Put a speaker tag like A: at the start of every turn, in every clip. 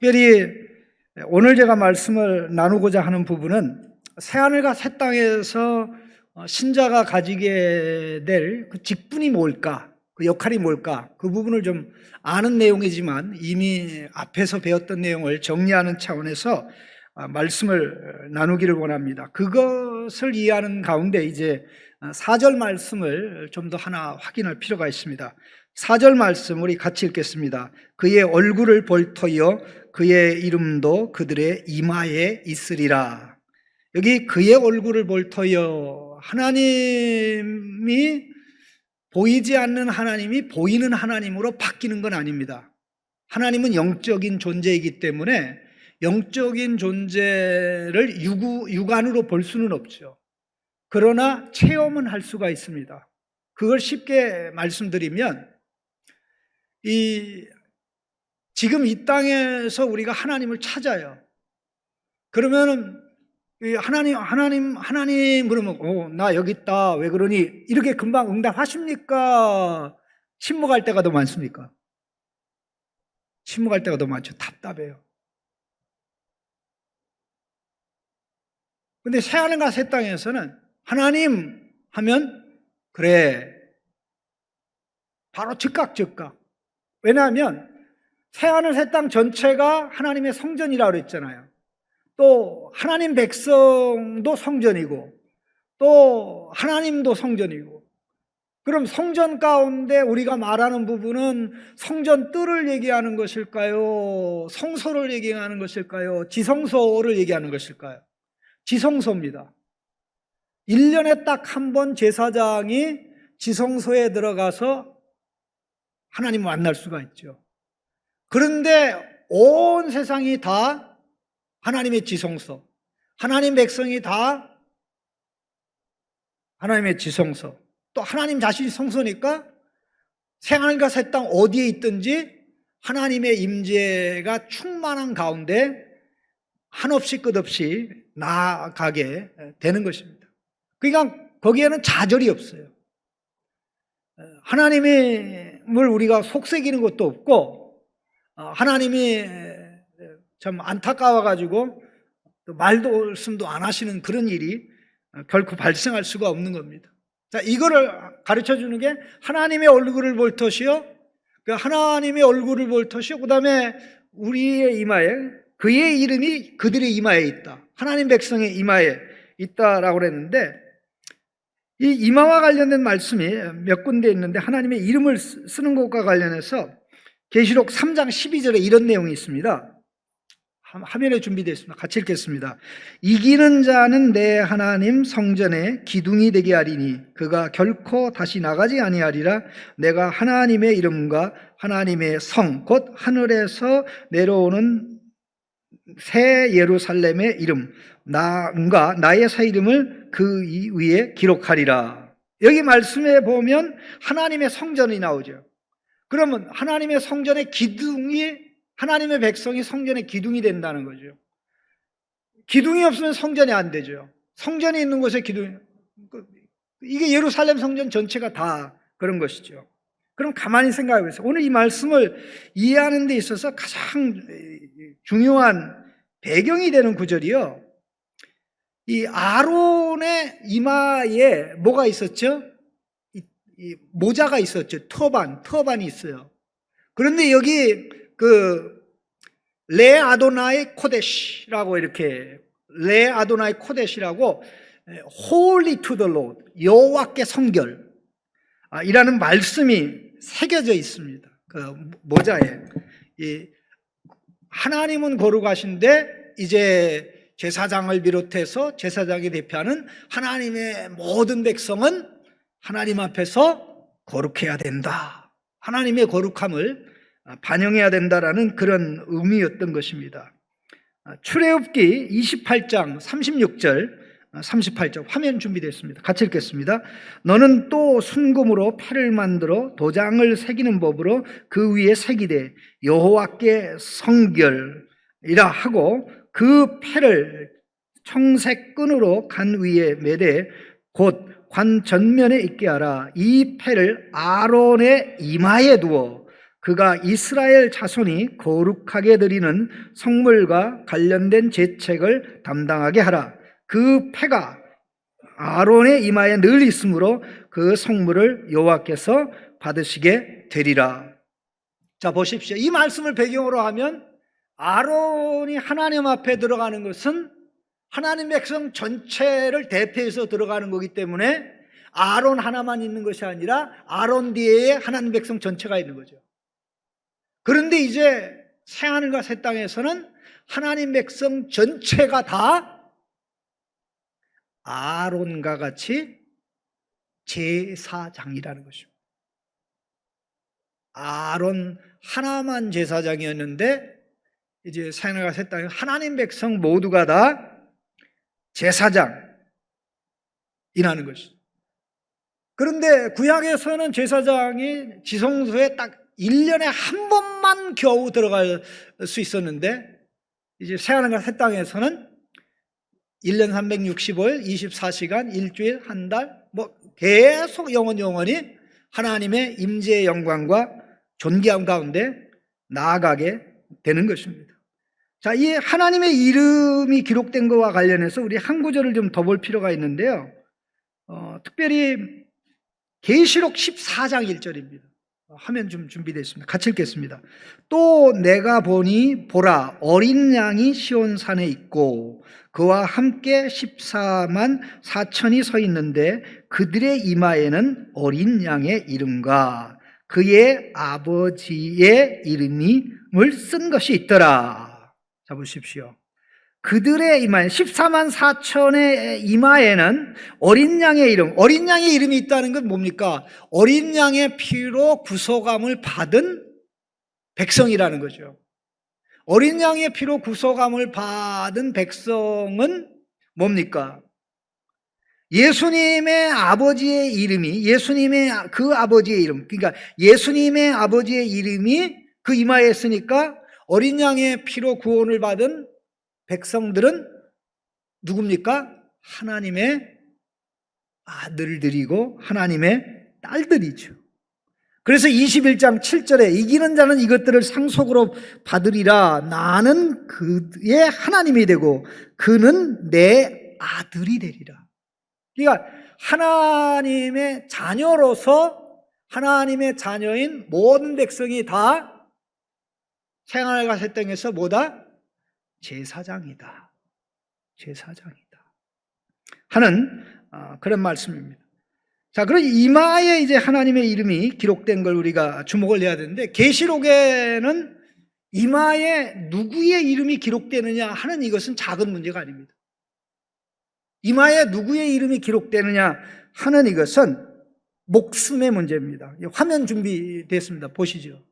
A: 특별히 오늘 제가 말씀을 나누고자 하는 부분은 새하늘과 새 땅에서 어, 신자가 가지게 될 그 직분이 뭘까, 그 역할이 뭘까, 그 부분을 좀 아는 내용이지만 이미 앞에서 배웠던 내용을 정리하는 차원에서 아, 말씀을 나누기를 원합니다. 그것을 이해하는 가운데 이제 아, 사절 말씀을 좀 더 하나 확인할 필요가 있습니다. 사절 말씀 우리 같이 읽겠습니다. 그의 얼굴을 볼 터여 그의 이름도 그들의 이마에 있으리라. 여기 그의 얼굴을 볼 터여 하나님이 보이지 않는 하나님이 보이는 하나님으로 바뀌는 건 아닙니다. 하나님은 영적인 존재이기 때문에 영적인 존재를 유구, 육안으로 볼 수는 없죠. 그러나 체험은 할 수가 있습니다. 그걸 쉽게 말씀드리면 이 지금 이 땅에서 우리가 하나님을 찾아요. 그러면은 이 하나님 하나님 하나님 그러면 어, 나 여기 있다. 왜 그러니? 이렇게 금방 응답하십니까? 침묵할 때가 더 많습니까? 침묵할 때가 더 많죠. 답답해요. 근데 새하늘과 새 땅에서는 하나님 하면 그래 바로 즉각 즉각 왜냐하면 새하늘 새 땅 전체가 하나님의 성전이라고 그랬잖아요 또 하나님 백성도 성전이고 또 하나님도 성전이고 그럼 성전 가운데 우리가 말하는 부분은 성전 뜰을 얘기하는 것일까요? 성소를 얘기하는 것일까요? 지성소를 얘기하는 것일까요? 지성소입니다. 1년에 딱 한 번 제사장이 지성소에 들어가서 하나님 만날 수가 있죠. 그런데 온 세상이 다 하나님의 지성소, 하나님 백성이 다 하나님의 지성소, 또 하나님 자신이 성소니까 생활과 새 땅 어디에 있든지 하나님의 임재가 충만한 가운데 한없이 끝없이 나아가게 되는 것입니다. 그러니까 거기에는 좌절이 없어요. 하나님을 우리가 속삭이는 것도 없고 하나님이 참 안타까워가지고 말도 말씀도 안 하시는 그런 일이 결코 발생할 수가 없는 겁니다. 자, 이거를 가르쳐 주는 게 하나님의 얼굴을 볼 것이요. 그 하나님의 얼굴을 볼 것이요. 그 다음에 우리의 이마에 그의 이름이 그들의 이마에 있다. 하나님 백성의 이마에 있다라고 그랬는데 이 이마와 관련된 말씀이 몇 군데 있는데 하나님의 이름을 쓰는 것과 관련해서 계시록 3장 12절에 이런 내용이 있습니다. 화면에 준비되어 있습니다. 같이 읽겠습니다. 이기는 자는 내 하나님 성전에 기둥이 되게 하리니 그가 결코 다시 나가지 아니하리라 내가 하나님의 이름과 하나님의 성 곧 하늘에서 내려오는 새 예루살렘의 이름 나과 나의 새 이름을 그 위에 기록하리라. 여기 말씀에 보면 하나님의 성전이 나오죠. 그러면 하나님의 성전의 기둥이 하나님의 백성이 성전의 기둥이 된다는 거죠. 기둥이 없으면 성전이 안 되죠. 성전이 있는 곳에 기둥이 이게 예루살렘 성전 전체가 다 그런 것이죠. 그럼 가만히 생각해 보세요. 오늘 이 말씀을 이해하는 데 있어서 가장 중요한 배경이 되는 구절이요. 이 아론의 이마에 뭐가 있었죠? 모자가 있었죠. 터반, 터반이 있어요. 그런데 여기 그 레 아도나의 코데시라고 이렇게 레 아도나의 코데시라고 홀리 투더 로드 여호와께 성결 아, 이라는 말씀이 새겨져 있습니다. 그 모자에 이 하나님은 거룩하신데 이제 제사장을 비롯해서 제사장이 대표하는 하나님의 모든 백성은 하나님 앞에서 거룩해야 된다. 하나님의 거룩함을 반영해야 된다라는 그런 의미였던 것입니다. 출애굽기 28장 36절 38절 화면 준비됐습니다. 같이 읽겠습니다. 너는 또 순금으로 패를 만들어 도장을 새기는 법으로 그 위에 새기되 여호와께 성결이라 하고 그 패를 청색 끈으로 간 위에 매대 곧 관 전면에 있게 하라. 이 패를 아론의 이마에 두어 그가 이스라엘 자손이 거룩하게 드리는 성물과 관련된 제책을 담당하게 하라. 그 패가 아론의 이마에 늘 있으므로 그 성물을 여호와께서 받으시게 되리라. 자 보십시오. 이 말씀을 배경으로 하면 아론이 하나님 앞에 들어가는 것은 하나님 백성 전체를 대표해서 들어가는 거기 때문에 아론 하나만 있는 것이 아니라 아론 뒤에 하나님 백성 전체가 있는 거죠. 그런데 이제 새하늘과 새 땅에서는 하나님 백성 전체가 다 아론과 같이 제사장이라는 것입니다. 아론 하나만 제사장이었는데 이제 새하늘과 새 땅에 하나님 백성 모두가 다 제사장이라는 것입니다. 그런데 구약에서는 제사장이 지성소에 딱 1년에 한 번만 겨우 들어갈 수 있었는데 이제 새하늘과 새 땅에서는 1년 365일, 24시간, 일주일, 한 달, 뭐 계속 영원 영원히 하나님의 임재의 영광과 존귀함 가운데 나아가게 되는 것입니다. 자, 이 하나님의 이름이 기록된 것과 관련해서 우리 한 구절을 좀 더 볼 필요가 있는데요. 어, 특별히 계시록 14장 1절입니다. 화면 좀 준비되어 있습니다. 같이 읽겠습니다. 또 내가 보니 보라 어린 양이 시온 산에 있고 그와 함께 14만 4천이 서 있는데 그들의 이마에는 어린 양의 이름과 그의 아버지의 이름을 쓴 것이 있더라. 자 보십시오. 그들의 이마에 14만 4천의 이마에는 어린 양의 이름, 어린 양의 이름이 있다는 건 뭡니까? 어린 양의 피로 구속함을 받은 백성이라는 거죠. 어린 양의 피로 구속함을 받은 백성은 뭡니까? 예수님의 아버지의 이름이 예수님의 그 아버지의 이름 그러니까 예수님의 아버지의 이름이 그 이마에 있으니까 어린 양의 피로 구원을 받은 백성들은 누굽니까? 하나님의 아들들이고 하나님의 딸들이죠. 그래서 21장 7절에 이기는 자는 이것들을 상속으로 받으리라. 나는 그의 하나님이 되고 그는 내 아들이 되리라. 그러니까 하나님의 자녀로서 하나님의 자녀인 모든 백성이 다 생활과 새 땅에서 뭐다? 제사장이다. 제사장이다. 하는 아, 그런 말씀입니다. 자, 그럼 이마에 이제 하나님의 이름이 기록된 걸 우리가 주목을 해야 되는데 계시록에는 이마에 누구의 이름이 기록되느냐 하는 이것은 작은 문제가 아닙니다. 이마에 누구의 이름이 기록되느냐 하는 이것은 목숨의 문제입니다. 화면 준비됐습니다. 보시죠.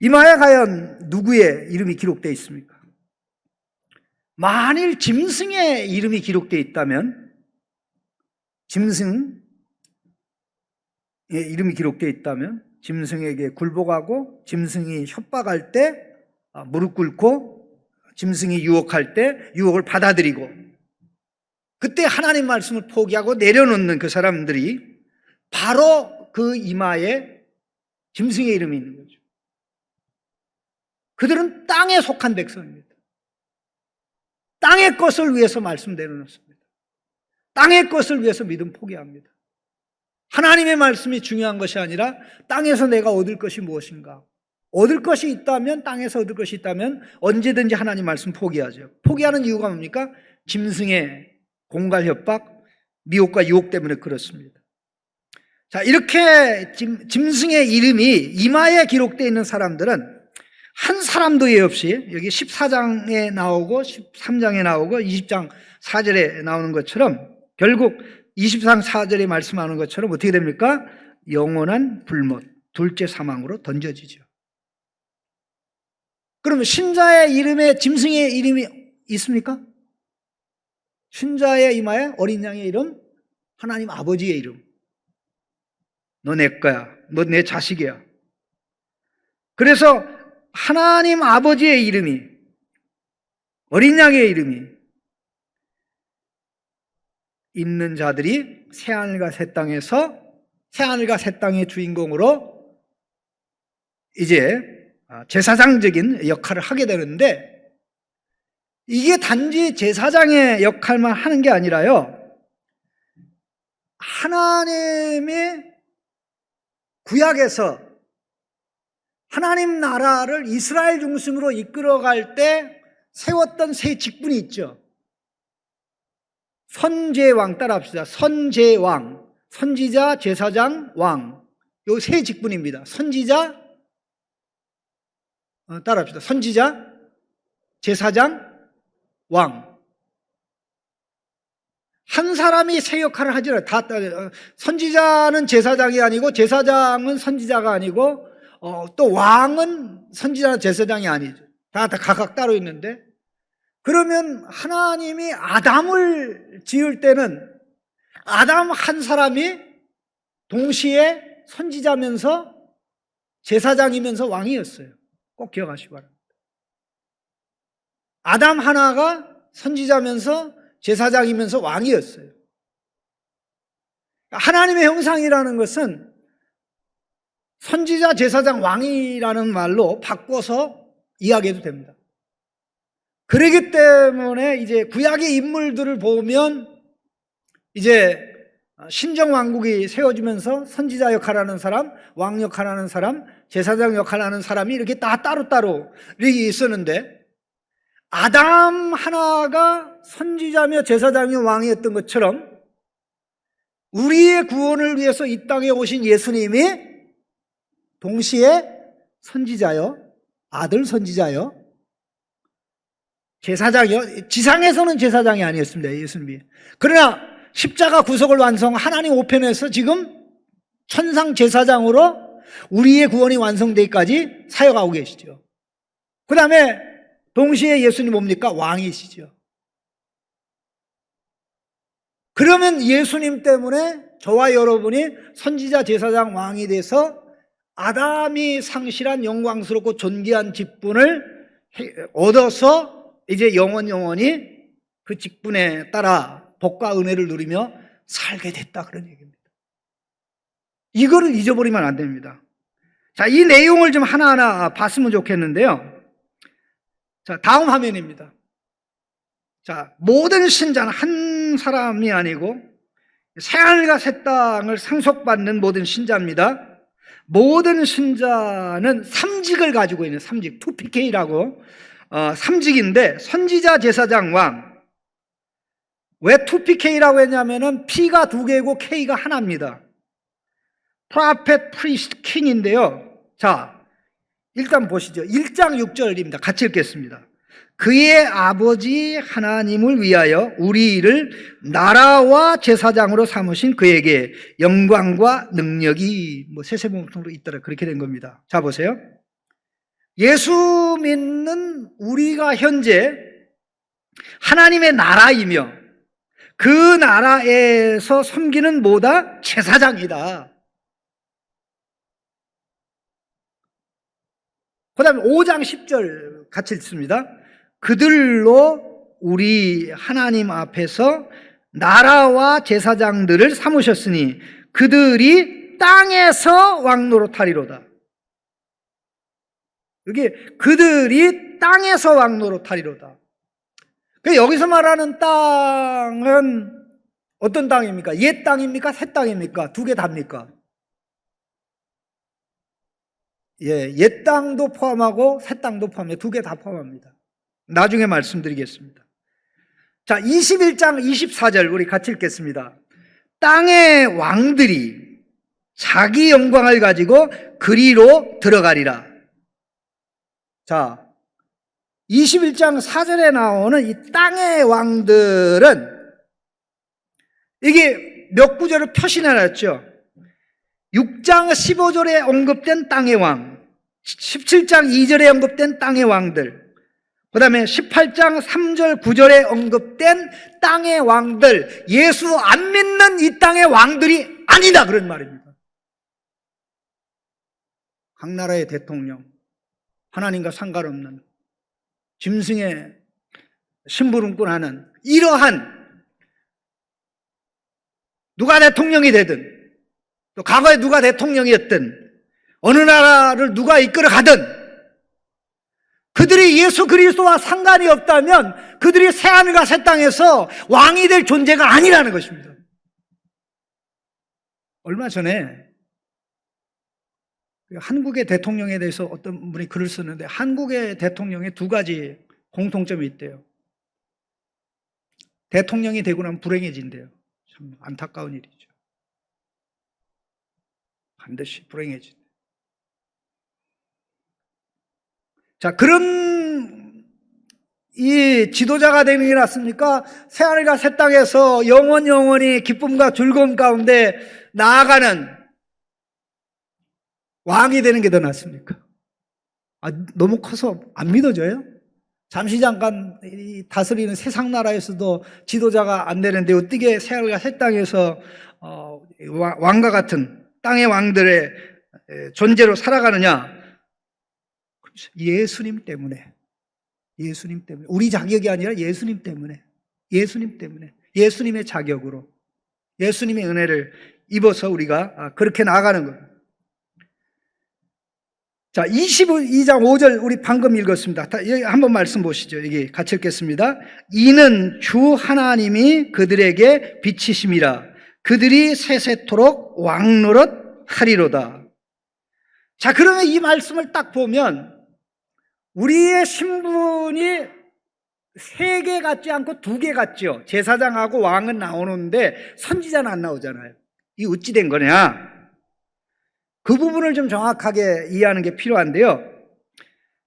A: 이마에 과연 누구의 이름이 기록되어 있습니까? 만일 짐승의 이름이 기록되어 있다면 짐승의 이름이 기록되어 있다면 짐승에게 굴복하고 짐승이 협박할 때 아, 무릎 꿇고 짐승이 유혹할 때 유혹을 받아들이고 그때 하나님 말씀을 포기하고 내려놓는 그 사람들이 바로 그 이마에 짐승의 이름이 있는 거죠. 그들은 땅에 속한 백성입니다. 땅의 것을 위해서 말씀 내려놓습니다. 땅의 것을 위해서 믿음 포기합니다. 하나님의 말씀이 중요한 것이 아니라 땅에서 내가 얻을 것이 무엇인가? 얻을 것이 있다면 땅에서 얻을 것이 있다면 언제든지 하나님 말씀 포기하죠. 포기하는 이유가 뭡니까? 짐승의 공갈 협박, 미혹과 유혹 때문에 그렇습니다. 자, 이렇게 짐, 짐승의 이름이 이마에 기록되어 있는 사람들은 한 사람도 예 없이 여기 14장에 나오고 13장에 나오고 20장 4절에 나오는 것처럼 결국 23장 4절에 말씀하는 것처럼 어떻게 됩니까? 영원한 불못, 둘째 사망으로 던져지죠. 그러면 신자의 이름에 짐승의 이름이 있습니까? 신자의 이마에 어린 양의 이름, 하나님 아버지의 이름. 너 내 거야. 너 내 자식이야. 그래서 하나님 아버지의 이름이 어린 양의 이름이 있는 자들이 새하늘과 새 땅에서 새하늘과 새 땅의 주인공으로 이제 아, 제사장적인 역할을 하게 되는데 이게 단지 제사장의 역할만 하는 게 아니라요. 하나님의 구약에서 하나님 나라를 이스라엘 중심으로 이끌어갈 때 세웠던 세 직분이 있죠. 선제왕 따라합시다. 선제왕, 선지자, 제사장, 왕. 요 세 직분입니다. 선지자, 어, 따라합시다. 선지자, 제사장, 왕. 한 사람이 세 역할을 하지 않아요. 다, 따- 어, 선지자는 제사장이 아니고, 제사장은 선지자가 아니고, 어, 또 왕은 선지자, 제사장이 아니죠. 다, 다 각각 따로 있는데, 그러면 하나님이 아담을 지을 때는 아담 한 사람이 동시에 선지자면서 제사장이면서 왕이었어요. 꼭 기억하시기 바랍니다. 아담 하나가 선지자면서 제사장이면서 왕이었어요. 하나님의 형상이라는 것은 선지자, 제사장, 왕이라는 말로 바꿔서 이야기해도 됩니다. 그러기 때문에 이제 구약의 인물들을 보면 이제 신정왕국이 세워지면서 선지자 역할하는 사람, 왕 역할하는 사람, 제사장 역할하는 사람이 이렇게 다 따로따로 이렇게 있었는데 아담 하나가 선지자며 제사장이며 왕이었던 것처럼 우리의 구원을 위해서 이 땅에 오신 예수님이 동시에 선지자요, 아들 선지자요, 제사장이요. 지상에서는 제사장이 아니었습니다. 예수님이. 그러나 십자가 구속을 완성 하나님 오편에서 지금 천상 제사장으로 우리의 구원이 완성되기까지 사역하고 계시죠. 그 다음에 동시에 예수님 뭡니까? 왕이시죠. 그러면 예수님 때문에 저와 여러분이 선지자 제사장 왕이 돼서 아담이 상실한 영광스럽고 존귀한 직분을 얻어서 이제 영원 영원히 그 직분에 따라 복과 은혜를 누리며 살게 됐다 그런 얘기입니다. 이거를 잊어버리면 안 됩니다. 자, 이 내용을 좀 하나하나 봤으면 좋겠는데요. 자, 다음 화면입니다. 자, 모든 신자는 한 사람이 아니고 새하늘과 새 땅을 상속받는 모든 신자입니다. 모든 신자는 삼직을 가지고 있는 삼직, 2PK라고 어, 삼직인데 선지자, 제사장, 왕. 왜 2PK라고 했냐면은 P가 두 개고 K가 하나입니다. 프라펫 프리스트 킹인데요. 자, 일단 보시죠. 1장 6절입니다. 같이 읽겠습니다. 그의 아버지 하나님을 위하여 우리를 나라와 제사장으로 삼으신 그에게 영광과 능력이 뭐 세세봉통으로 있더라 그렇게 된 겁니다. 자 보세요. 예수 믿는 우리가 현재 하나님의 나라이며 그 나라에서 섬기는 뭐다? 제사장이다. 그 다음에 5장 10절 같이 읽습니다. 그들로 우리 하나님 앞에서 나라와 제사장들을 삼으셨으니 그들이 땅에서 왕노릇하리로다. 여기 그들이 땅에서 왕노릇하리로다. 그 여기서 말하는 땅은 어떤 땅입니까? 옛 땅입니까? 새 땅입니까? 두 개 답니까? 예, 옛 땅도 포함하고 새 땅도 포함해 두 개 다 포함합니다. 나중에 말씀드리겠습니다. 자, 21장 24절 우리 같이 읽겠습니다. 땅의 왕들이 자기 영광을 가지고 그리로 들어가리라. 자, 21장 4절에 나오는 이 땅의 왕들은 이게 몇 구절을 표시해놨죠. 6장 15절에 언급된 땅의 왕, 17장 2절에 언급된 땅의 왕들, 그 다음에 18장 3절 9절에 언급된 땅의 왕들, 예수 안 믿는 이 땅의 왕들이 아니다 그런 말입니다. 각 나라의 대통령, 하나님과 상관없는 짐승의 심부름꾼 하는 이러한 누가 대통령이 되든 또 과거에 누가 대통령이었든 어느 나라를 누가 이끌어 가든 그들이 예수 그리스도와 상관이 없다면 그들이 새하늘과 새 땅에서 왕이 될 존재가 아니라는 것입니다. 얼마 전에 한국의 대통령에 대해서 어떤 분이 글을 썼는데 한국의 대통령에 두 가지 공통점이 있대요. 대통령이 되고 나면 불행해진대요. 참 안타까운 일이죠. 반드시 불행해진. 자, 그런 이 지도자가 되는 게 낫습니까? 새하늘과 새 땅에서 영원 영원히 기쁨과 즐거움 가운데 나아가는 왕이 되는 게 더 낫습니까? 아, 너무 커서 안 믿어져요? 잠시 잠깐 이 다스리는 세상 나라에서도 지도자가 안 되는데 어떻게 새하늘과 새 땅에서 어, 와- 왕과 같은 땅의 왕들의 에, 존재로 살아가느냐? 예수님 때문에. 예수님 때문에. 우리 자격이 아니라 예수님 때문에. 예수님 때문에. 예수님의 자격으로. 예수님의 은혜를 입어서 우리가 아, 그렇게 나아가는 겁니다. 자, 22장 5절 우리 방금 읽었습니다. 한번 말씀 보시죠. 여기 같이 읽겠습니다. 이는 주 하나님이 그들에게 빛이심이라 그들이 세세토록 왕노릇 하리로다. 자, 그러면 이 말씀을 딱 보면 우리의 신분이 세 개 같지 않고 두 개 같죠. 제사장하고 왕은 나오는데 선지자는 안 나오잖아요. 이 어찌 된 거냐? 그 부분을 좀 정확하게 이해하는 게 필요한데요.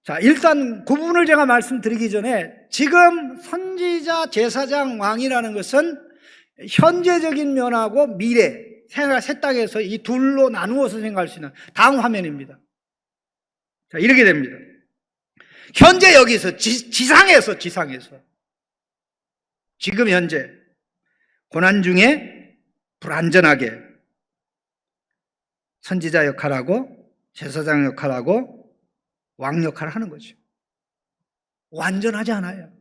A: 자, 일단 그 부분을 제가 말씀드리기 전에 지금 선지자, 제사장, 왕이라는 것은 현재적인 면하고 미래, 생활 새 땅에서 이 둘로 나누어서 생각할 수 있는 다음 화면입니다. 자, 이렇게 됩니다. 현재 여기서 지, 지상에서 지상에서 지금 현재 고난 중에 불안전하게 선지자 역할하고 제사장 역할하고 왕 역할을 하는 거죠. 완전하지 않아요.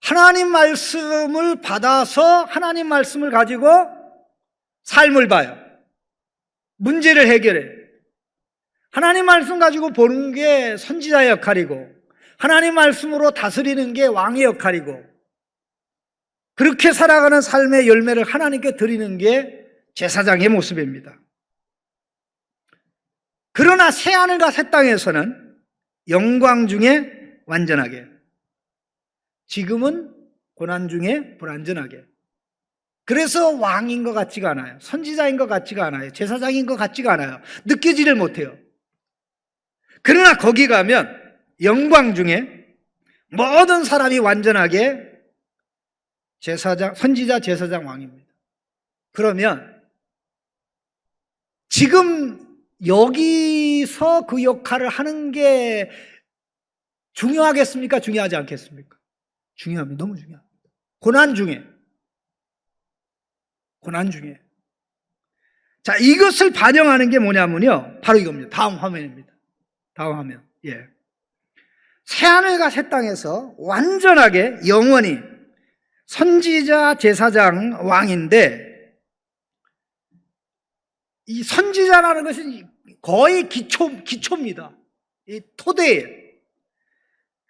A: 하나님 말씀을 받아서 하나님 말씀을 가지고 삶을 봐요. 문제를 해결해. 하나님 말씀 가지고 보는 게 선지자의 역할이고 하나님 말씀으로 다스리는 게 왕의 역할이고 그렇게 살아가는 삶의 열매를 하나님께 드리는 게 제사장의 모습입니다. 그러나 새 하늘과 새 땅에서는 영광 중에 완전하게 지금은 고난 중에 불완전하게 그래서 왕인 것 같지가 않아요. 선지자인 것 같지가 않아요. 제사장인 것 같지가 않아요. 느껴지를 못해요. 그러나 거기 가면 영광 중에 모든 사람이 완전하게 제사장, 선지자, 제사장, 왕입니다. 그러면 지금 여기서 그 역할을 하는 게 중요하겠습니까? 중요하지 않겠습니까? 중요합니다. 너무 중요합니다. 고난 중에. 고난 중에. 자, 이것을 반영하는 게 뭐냐면요. 바로 이겁니다. 다음 화면입니다. 다음 화면. 예. 새하늘과 새 땅에서 완전하게 영원히 선지자, 제사장, 왕인데 이 선지자라는 것은 거의 기초, 기초입니다. 이 토대예요.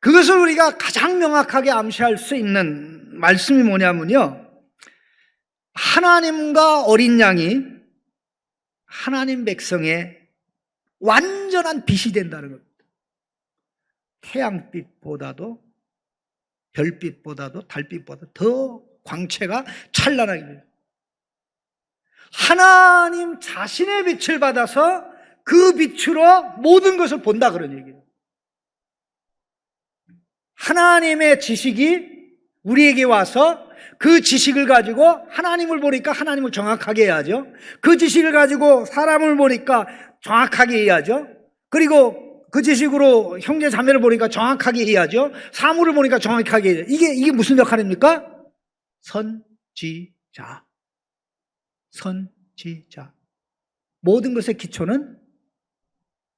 A: 그것을 우리가 가장 명확하게 암시할 수 있는 말씀이 뭐냐면요. 하나님과 어린 양이 하나님 백성의 완전한 빛이 된다는 겁니다. 태양빛보다도 별빛보다도 달빛보다 더 광채가 찬란하게 됩니다. 하나님 자신의 빛을 받아서 그 빛으로 모든 것을 본다 그런 얘기예요. 하나님의 지식이 우리에게 와서 그 지식을 가지고 하나님을 보니까 하나님을 정확하게 해야죠. 그 지식을 가지고 사람을 보니까 정확하게 해야죠. 그리고 그 지식으로 형제 자매를 보니까 정확하게 해야죠. 사물을 보니까 정확하게 해야죠. 이게 이게 무슨 역할입니까? 선지자. 선지자. 모든 것의 기초는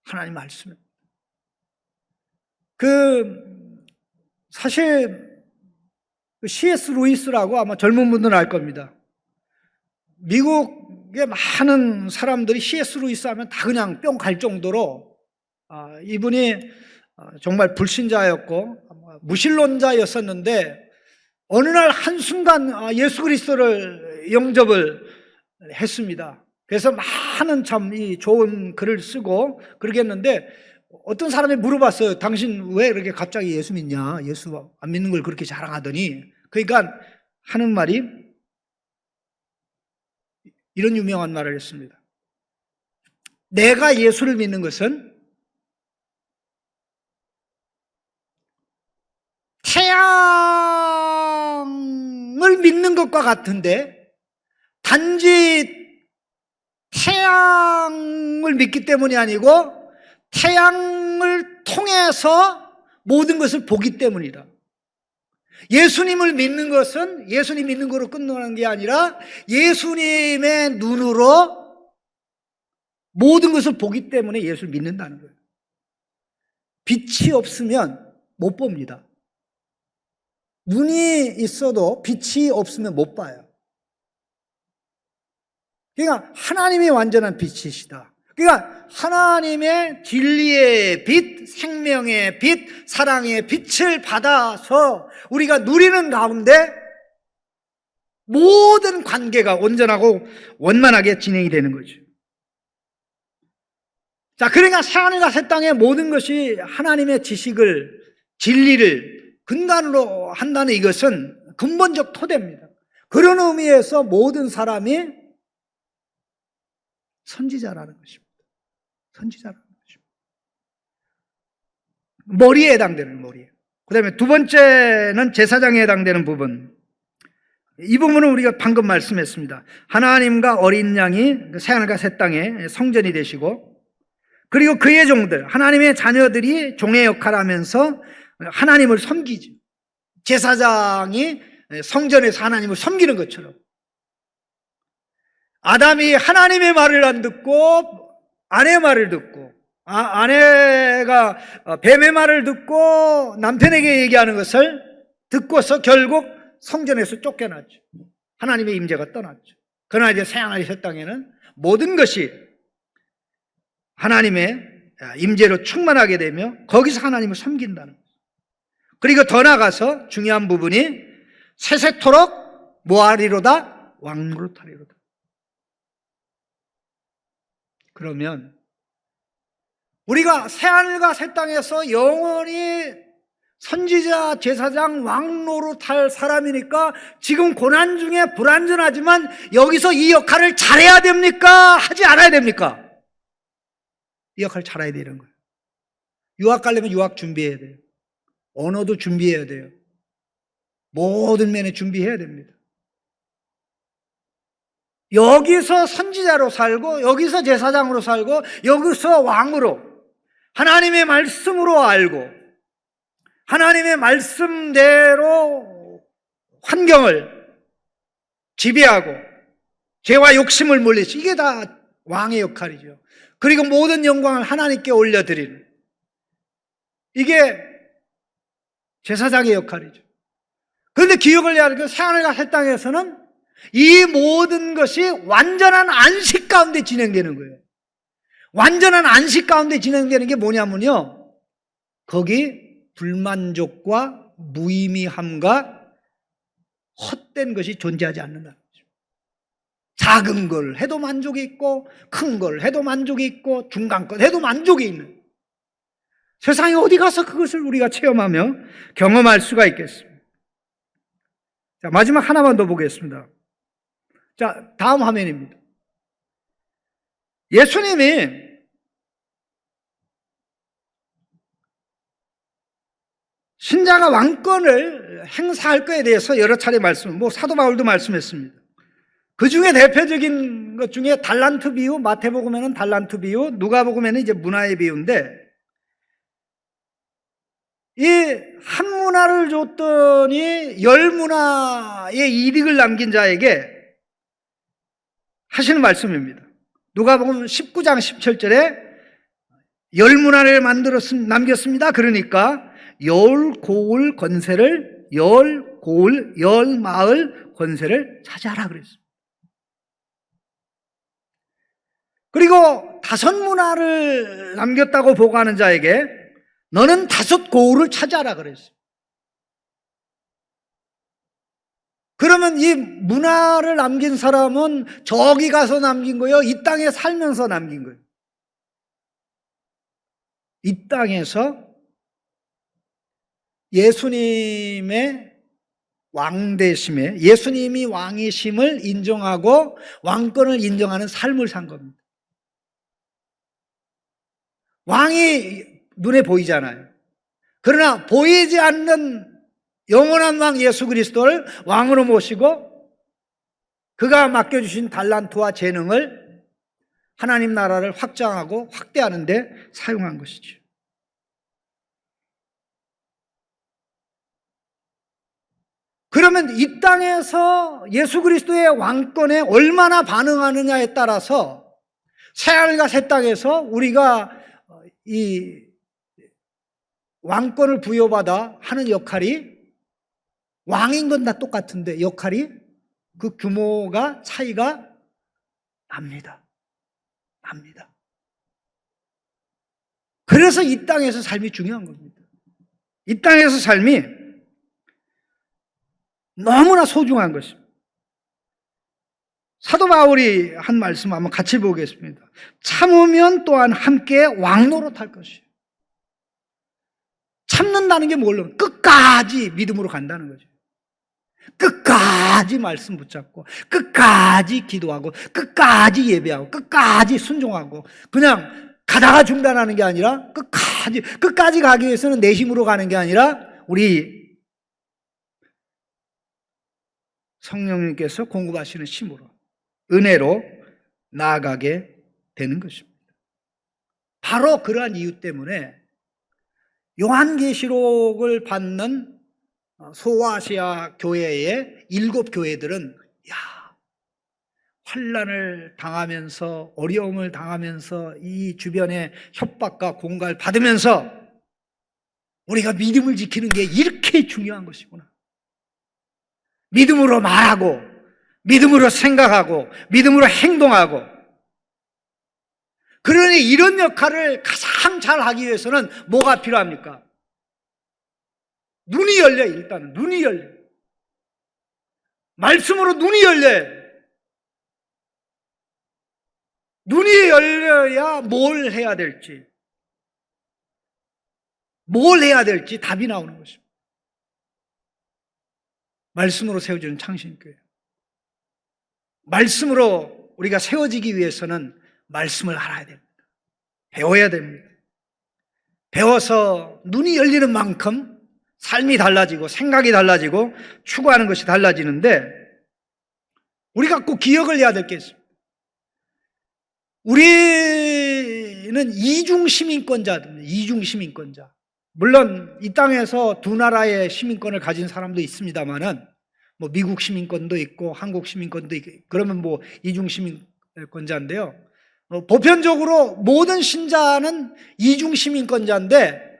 A: 하나님 말씀입니다. 그 사실 C.S. 루이스라고 아마 젊은 분들은 알 겁니다. 미국 이게 많은 사람들이 C.S. 루이스 하면 다 그냥 뿅 갈 정도로 아, 이분이 아, 정말 불신자였고 무신론자였었는데 어느 날 한순간 아, 예수 그리스도를 영접을 했습니다. 그래서 많은 참 이 좋은 글을 쓰고 그러겠는데 어떤 사람이 물어봤어요. 당신 왜 이렇게 갑자기 예수 믿냐? 예수 안 믿는 걸 그렇게 자랑하더니 그러니까 하는 말이 이런 유명한 말을 했습니다. 내가 예수를 믿는 것은 태양을 믿는 것과 같은데 단지 태양을 믿기 때문이 아니고 태양을 통해서 모든 것을 보기 때문이다. 예수님을 믿는 것은 예수님 믿는 거로 끝나는 게 아니라 예수님의 눈으로 모든 것을 보기 때문에 예수를 믿는다는 거예요. 빛이 없으면 못 봅니다. 눈이 있어도 빛이 없으면 못 봐요. 그러니까 하나님이 완전한 빛이시다. 그러니까 하나님의 진리의 빛, 생명의 빛, 사랑의 빛을 받아서 우리가 누리는 가운데 모든 관계가 온전하고 원만하게 진행이 되는 거죠. 자, 그러니까 새하늘과 새 땅의 모든 것이 하나님의 지식을, 진리를 근간으로 한다는 이것은 근본적 토대입니다. 그런 의미에서 모든 사람이 선지자라는 것입니다. 선지자라는 것입니다. 머리에 해당되는 머리에. 그 다음에 두 번째는 제사장에 해당되는 부분. 이 부분은 우리가 방금 말씀했습니다. 하나님과 어린 양이 새하늘과 새 땅에 성전이 되시고 그리고 그의 종들, 하나님의 자녀들이 종의 역할을 하면서 하나님을 섬기죠. 제사장이 성전에서 하나님을 섬기는 것처럼. 아담이 하나님의 말을 안 듣고 아내의 말을 듣고 아, 아내가 뱀의 말을 듣고 남편에게 얘기하는 것을 듣고서 결국 성전에서 쫓겨났죠. 하나님의 임재가 떠났죠. 그러나 이제 새하늘의 새 땅에는 모든 것이 하나님의 임재로 충만하게 되며 거기서 하나님을 섬긴다는 거죠. 그리고 더 나가서 중요한 부분이 세세토록 모하리로다 왕노릇하리로다. 그러면 우리가 새하늘과 새 땅에서 영원히 선지자, 제사장, 왕노릇할 사람이니까 지금 고난 중에 불안전하지만 여기서 이 역할을 잘해야 됩니까? 하지 않아야 됩니까? 이 역할 잘해야 되는 거예요. 유학 가려면 유학 준비해야 돼요. 언어도 준비해야 돼요. 모든 면에 준비해야 됩니다. 여기서 선지자로 살고, 여기서 제사장으로 살고, 여기서 왕으로, 하나님의 말씀으로 알고, 하나님의 말씀대로 환경을 지배하고, 죄와 욕심을 물리시. 이게 다 왕의 역할이죠. 그리고 모든 영광을 하나님께 올려드리는. 이게 제사장의 역할이죠. 그런데 기억을 해야 할그 새하늘과 새 땅에서는 이 모든 것이 완전한 안식 가운데 진행되는 거예요. 완전한 안식 가운데 진행되는 게 뭐냐면요. 거기 불만족과 무의미함과 헛된 것이 존재하지 않는다는 거죠. 작은 걸 해도 만족이 있고, 큰 걸 해도 만족이 있고, 중간 것 해도 만족이 있는. 세상에 어디 가서 그것을 우리가 체험하며 경험할 수가 있겠습니다. 자, 마지막 하나만 더 보겠습니다. 자, 다음 화면입니다. 예수님이 신자가 왕권을 행사할 것에 대해서 여러 차례 말씀, 뭐 사도 바울도 말씀했습니다. 그 중에 대표적인 것 중에 달란트 비유, 마태복음에는 달란트 비유, 누가복음에는 이제 문화의 비유인데 이 한 문화를 줬더니 열 문화의 이득을 남긴 자에게 하시는 말씀입니다. 누가복음 19장 17절에 열 문화를 만들었습 남겼습니다. 그러니까 열 고을 권세를 열 고을 열 마을 권세를 차지하라 그랬습니다. 그리고 다섯 문화를 남겼다고 보고하는 자에게 너는 다섯 고울을 차지하라 그랬어요. 그러면 이 문화를 남긴 사람은 저기 가서 남긴 거예요? 이 땅에 살면서 남긴 거예요? 이 땅에서 예수님의 왕대심에 예수님이 왕이심을 인정하고 왕권을 인정하는 삶을 산 겁니다. 왕이 눈에 보이잖아요. 그러나 보이지 않는 영원한 왕 예수 그리스도를 왕으로 모시고 그가 맡겨주신 달란트와 재능을 하나님 나라를 확장하고 확대하는데 사용한 것이죠. 그러면 이 땅에서 예수 그리스도의 왕권에 얼마나 반응하느냐에 따라서 새하늘과 새 땅에서 우리가 이 왕권을 부여받아 하는 역할이 왕인 건 다 똑같은데 역할이 그 규모가 차이가 납니다. 납니다. 그래서 이 땅에서 삶이 중요한 겁니다. 이 땅에서 삶이 너무나 소중한 것입니다. 사도 바울이 한 말씀 한번 같이 보겠습니다. 참으면 또한 함께 왕노릇할 것이에요. 참는다는 게 뭘로? 끝까지 믿음으로 간다는 거죠. 끝까지 말씀 붙잡고, 끝까지 기도하고, 끝까지 예배하고, 끝까지 순종하고, 그냥 가다가 중단하는 게 아니라 끝까지, 끝까지 가기 위해서는 내 힘으로 가는 게 아니라 우리 성령님께서 공급하시는 힘으로, 은혜로 나아가게 되는 것입니다. 바로 그러한 이유 때문에 요한계시록을 받는 소아시아 교회의 일곱 교회들은 야 환란을 당하면서 어려움을 당하면서 이 주변의 협박과 공갈 받으면서 우리가 믿음을 지키는 게 이렇게 중요한 것이구나. 믿음으로 말하고 믿음으로 생각하고 믿음으로 행동하고 그러니 이런 역할을 가장 잘 하기 위해서는 뭐가 필요합니까? 눈이 열려 일단은 눈이 열려 말씀으로 눈이 열려 눈이 열려야 뭘 해야 될지 뭘 해야 될지 답이 나오는 것입니다. 말씀으로 세워지는 창신교회. 말씀으로 우리가 세워지기 위해서는 말씀을 알아야 됩니다. 배워야 됩니다. 배워서 눈이 열리는 만큼 삶이 달라지고 생각이 달라지고 추구하는 것이 달라지는데 우리가 꼭 기억을 해야 될 게 있습니다. 우리는 이중 시민권자입니다. 이중 시민권자. 물론 이 땅에서 두 나라의 시민권을 가진 사람도 있습니다만은 뭐 미국 시민권도 있고 한국 시민권도 있고 그러면 뭐 이중 시민권자인데요. 어, 보편적으로 모든 신자는 이중 시민권자인데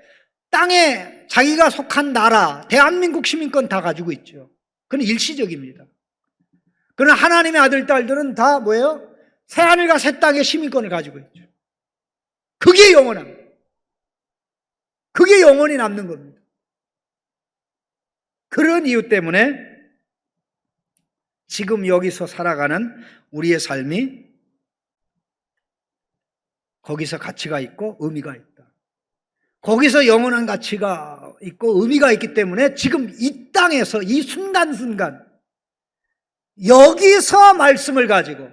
A: 땅에 자기가 속한 나라, 대한민국 시민권 다 가지고 있죠. 그건 일시적입니다. 그러나 하나님의 아들, 딸들은 다 뭐예요? 새하늘과 새 땅의 시민권을 가지고 있죠. 그게 영원합니다. 그게 영원히 남는 겁니다. 그런 이유 때문에 지금 여기서 살아가는 우리의 삶이 거기서 가치가 있고 의미가 있다. 거기서 영원한 가치가 있고 의미가 있기 때문에 지금 이 땅에서 이 순간순간 여기서 말씀을 가지고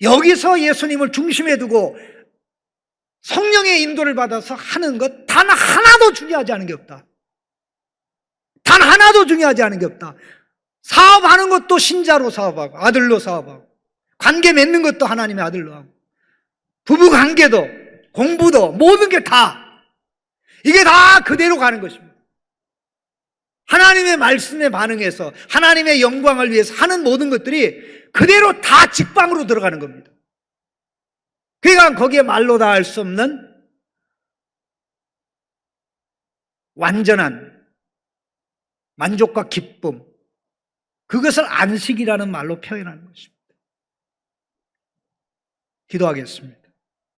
A: 여기서 예수님을 중심에 두고 성령의 인도를 받아서 하는 것 단 하나도 중요하지 않은 게 없다. 단 하나도 중요하지 않은 게 없다. 사업하는 것도 신자로 사업하고 아들로 사업하고 관계 맺는 것도 하나님의 아들로 하고 부부 관계도 공부도 모든 게 다 이게 다 그대로 가는 것입니다. 하나님의 말씀에 반응해서 하나님의 영광을 위해서 하는 모든 것들이 그대로 다 직방으로 들어가는 겁니다. 그러니까 거기에 말로 다할수 없는 완전한 만족과 기쁨, 그것을 안식이라는 말로 표현하는 것입니다. 기도하겠습니다.